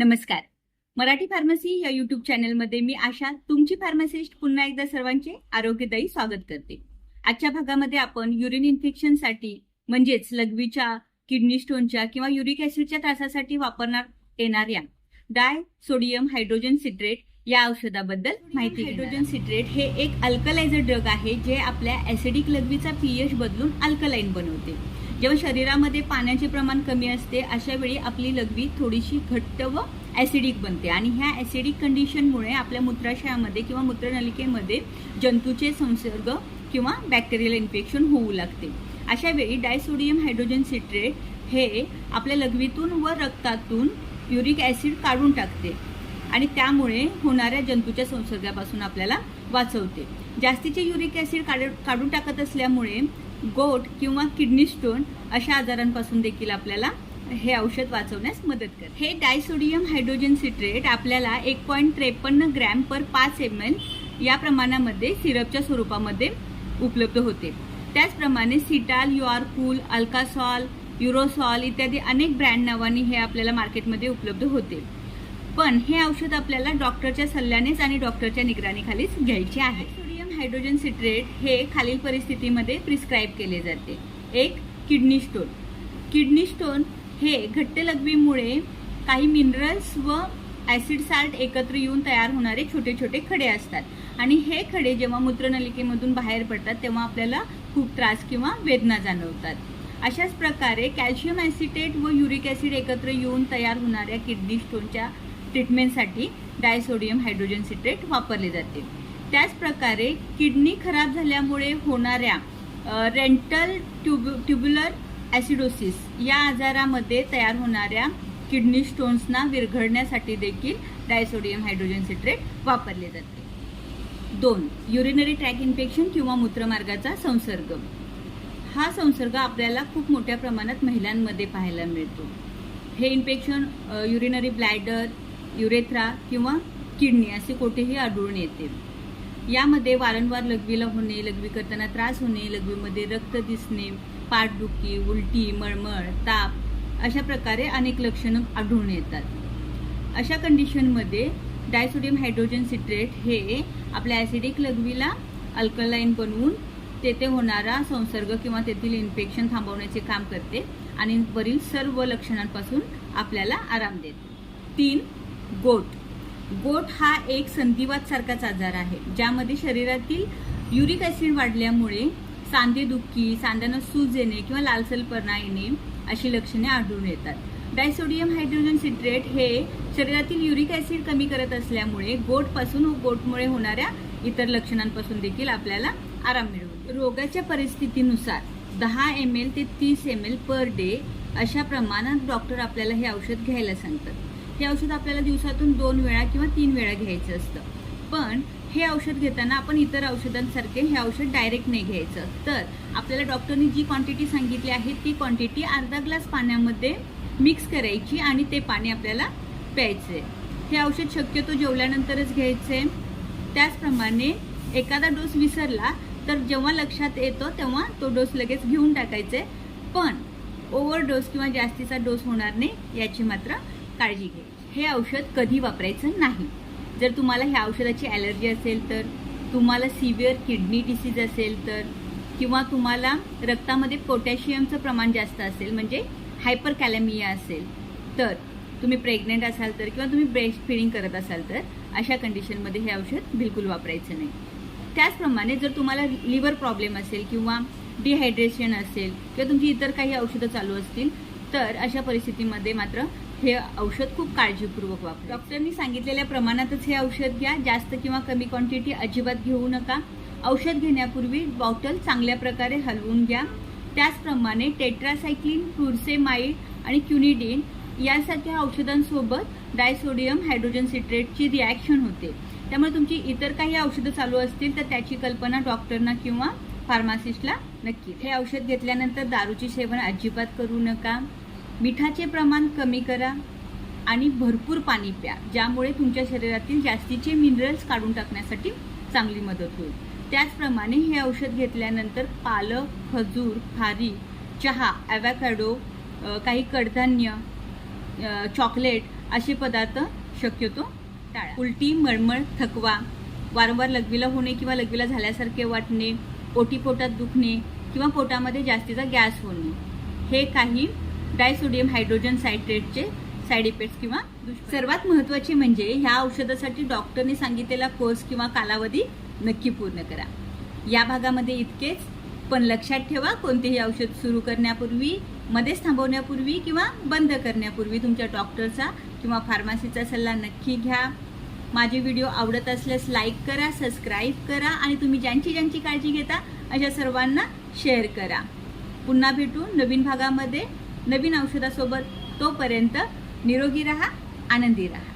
नमस्कार. मराठी फार्मसी या युट्यूब चॅनलमध्ये मी आशा तुमची फार्मासिस्ट पुन्हा एकदा सर्वांचे आरोग्यदायी स्वागत करते. आजच्या भागामध्ये आपण युरिन इन्फेक्शनसाठी म्हणजेच लघवीच्या किडनी स्टोनच्या किंवा युरिक ऍसिडच्या त्रासासाठी वापरण्यात येणाऱ्या डाय सोडियम हायड्रोजन सिट्रेट या औषधाबद्दल माहिती हायड्रोजन सिट्रेट हे एक अल्कलायझर ड्रग आहे जे आपल्या ऍसिडिक लघवीचा पीएच बदलून अल्कलाईन बनवते. जेव्हा शरीरामध्ये पाण्याचे प्रमाण कमी असते अशा वेळी आपली लघवी थोडीशी घट्ट व ॲसिडिक बनते. आणि ह्या ॲसिडिक कंडिशनमुळे आपल्या मूत्राशयामध्ये किंवा मूत्रनलिकेमध्ये जंतूचे संसर्ग किंवा बॅक्टेरियल इन्फेक्शन होऊ लागते. अशा वेळी डायसोडियम हायड्रोजन सिट्रेट हे आपल्या लघवीतून व रक्तातून युरिक ॲसिड काढून टाकते. आणि त्यामुळे होणाऱ्या जंतूच्या संसर्गापासून आपल्याला वाचवते. जास्तीचे युरिक ॲसिड काढ काढून टाकत असल्यामुळे गोट किंवा किडनी स्टोन अशा आजारांपासून देखील आपल्याला हे औषध वाचवण्यास मदत करते. हे डायसोडियम हायड्रोजन सिट्रेट आपल्याला एक पॉईंट त्रेपन्न ग्रॅम पर पाच एम एल या प्रमाणामध्ये सिरपच्या स्वरूपामध्ये उपलब्ध होते. त्याचप्रमाणे सिटाल युआरकूल अल्कासॉल युरोसॉल इत्यादी अनेक ब्रँड नावांनी हे आपल्याला मार्केटमध्ये उपलब्ध होते. पण हे औषध आपल्याला डॉक्टरच्या सल्ल्यानेच आणि डॉक्टरच्या निगराणीखालीच घ्यायचे आहे. हायड्रोजन सिट्रेट हे खालील परिस्थितीमध्ये प्रिस्क्राईब केले जाते. एक किडनी स्टोन. किडनी स्टोन हे घट्ट लघवीमुळे काही मिनरल्स व ॲसिड साल्ट एकत्र येऊन तयार होणारे छोटे छोटे खडे असतात. आणि हे खडे जेव्हा मूत्रनलिकेमधून बाहेर पडतात तेव्हा आपल्याला खूप त्रास किंवा वेदना जाणवतात. अशाच प्रकारे कॅल्शियम ॲसिटेट व युरिक ॲसिड एकत्र येऊन तयार होणाऱ्या किडनी स्टोनच्या ट्रीटमेंटसाठी डायसोडियम हायड्रोजन सिट्रेट वापरले जाते. त्याचप्रकारे किडनी खराब झाल्यामुळे होणाऱ्या रेंटल ट्यूब ट्युब्युलर ॲसिडोसिस या आजारामध्ये तयार होणाऱ्या किडनी स्टोन्सना विरघळण्यासाठी देखील डायसोडियम हायड्रोजन सिट्रेट वापरले जाते. दोन युरिनरी ट्रॅक इन्फेक्शन किंवा मूत्रमार्गाचा संसर्ग. हा संसर्ग आपल्याला खूप मोठ्या प्रमाणात महिलांमध्ये पाहायला मिळतो. हे इन्फेक्शन युरिनरी ब्लॅडर युरेथ्रा किंवा किडनी असे कोठेही आढळून येते. यामध्ये वारंवार लघवीला होणे लघवी करताना त्रास होणे लघवीमध्ये रक्त दिसणे पाठदुखी उलटी मळमळ ताप अशा प्रकारे अनेक लक्षणं आढळून येतात. अशा कंडिशनमध्ये डायसोडियम हायड्रोजन सिट्रेट हे आपल्या ॲसिडिक लघवीला अल्कलाईन बनवून तेथे होणारा संसर्ग किंवा तेथील इन्फेक्शन थांबवण्याचे काम करते आणि वरील सर्व लक्षणांपासून आपल्याला आराम देते. तीन गोट. गोट हा एक संधिवात सारखाच आजार आहे ज्यामध्ये शरीरातील युरिक ॲसिड वाढल्यामुळे सांधेदुखी सांध्यानं सूज येणे किंवा लालसलपणा येणे अशी लक्षणे आढळून येतात. डायसोडियम हायड्रोजन सिट्रेट हे शरीरातील युरिक ॲसिड कमी करत असल्यामुळे गोटपासून व गोटमुळे होणाऱ्या इतर लक्षणांपासून देखील आपल्याला आराम मिळवतो रोगाच्या परिस्थितीनुसार दहा एम एल ते तीस एम एल पर डे अशा प्रमाणात डॉक्टर आपल्याला हे औषध घ्यायला सांगतात. हे औषध आपल्याला दिवसातून दोन वेळा किंवा तीन वेळा घ्यायचं असतं. पण हे औषध घेताना आपण इतर औषधांसारखे हे औषध डायरेक्ट नाही घ्यायचं. तर आपल्याला डॉक्टरनी जी क्वांटिटी सांगितली आहे ती क्वांटिटी अर्धा ग्लास पाण्यामध्ये मिक्स करायची आणि ते पाणी आपल्याला प्यायचं. आहे हे औषध शक्यतो जेवल्यानंतरच घ्यायचं. आहे त्याचप्रमाणे एखादा डोस विसरला तर जेव्हा लक्षात येतो तेव्हा तो डोस लगेच घेऊन टाकायचा. आहे पण ओव्हर डोस किंवा जास्तीचा डोस होणार नाही याची मात्र काळजी घे. हे औषध कधी वापरायचं नाही. जर तुम्हाला ह्या औषधाची ॲलर्जी असेल तर तुम्हाला सिव्हिअर किडनी डिसीज असेल तर किंवा तुम्हाला रक्तामध्ये पोटॅशियमचं प्रमाण जास्त असेल म्हणजे हायपर कॅलेमिया असेल तर तुम्ही प्रेग्नेंट असाल तर किंवा तुम्ही ब्रेस्ट फिडिंग करत असाल तर अशा कंडिशनमध्ये हे औषध बिलकुल वापरायचं नाही. त्याचप्रमाणे जर तुम्हाला लिव्हर प्रॉब्लेम असेल किंवा डिहायड्रेशन असेल किंवा तुमची इतर काही औषधं चालू असतील तर अशा परिस्थितीमध्ये मात्र हे औषध खूप काळजीपूर्वक वापरा डॉक्टरनी सांगितलेल्या प्रमाणातच हे औषध घ्या. जास्त किंवा कमी क्वांटिटी अजिबात घेऊ नका. औषध घेण्यापूर्वी बॉटल चांगल्या प्रकारे हलवून घ्या. त्याचप्रमाणे टेट्रासायक्लिन फ्लुर्सेमाइड आणि क्युनिडिन यासारख्या औषधांसोबत डायसोडियम हायड्रोजन सिट्रेटची रिॲक्शन होते. त्यामुळे तुमची इतर काही औषधं चालू असतील तर त्याची कल्पना डॉक्टरना किंवा फार्मासिस्टला नक्की. हे औषध घेतल्यानंतर दारूची सेवन अजिबात करू नका. मिठाचे प्रमाण कमी करा आणि भरपूर पाणी प्या ज्यामुळे तुमच्या शरीरातील जास्तीचे मिनरल्स काढून टाकण्यासाठी चांगली मदत होईल. त्याचप्रमाणे हे औषध घेतल्यानंतर पालक खजूर खारी चहा ॲवॅकॅडो काही कडधान्य चॉकलेट असे पदार्थ शक्यतो टाळा. उलटी मळमळ थकवा वारंवार लघवीला होणे किंवा लघवीला झाल्यासारखे वाटणे ओटीपोटात दुखणे किंवा पोटामध्ये जास्तीचा गॅस होणे हे काही डायसोडियम हायड्रोजन सायट्रेटचे साईड इफेक्ट्स किंवा सर्वात महत्त्वाचे म्हणजे ह्या औषधासाठी डॉक्टरने सांगितलेला कोर्स किंवा कालावधी नक्की पूर्ण करा. या भागामध्ये इतकेच. पण लक्षात ठेवा कोणतेही औषध सुरू करण्यापूर्वी मध्येच थांबवण्यापूर्वी किंवा बंद करण्यापूर्वी तुमच्या डॉक्टरचा किंवा फार्मसीचा सल्ला नक्की घ्या. माझे व्हिडिओ आवडत असल्यास लाईक करा सबस्क्राईब करा आणि तुम्ही ज्यांची ज्यांची काळजी घेता अशा सर्वांना शेअर करा. पुन्हा भेटू नवीन भागामध्ये. नवीन औषधासोबत तोपर्यंत निरोगी रहा आनंदी राहा.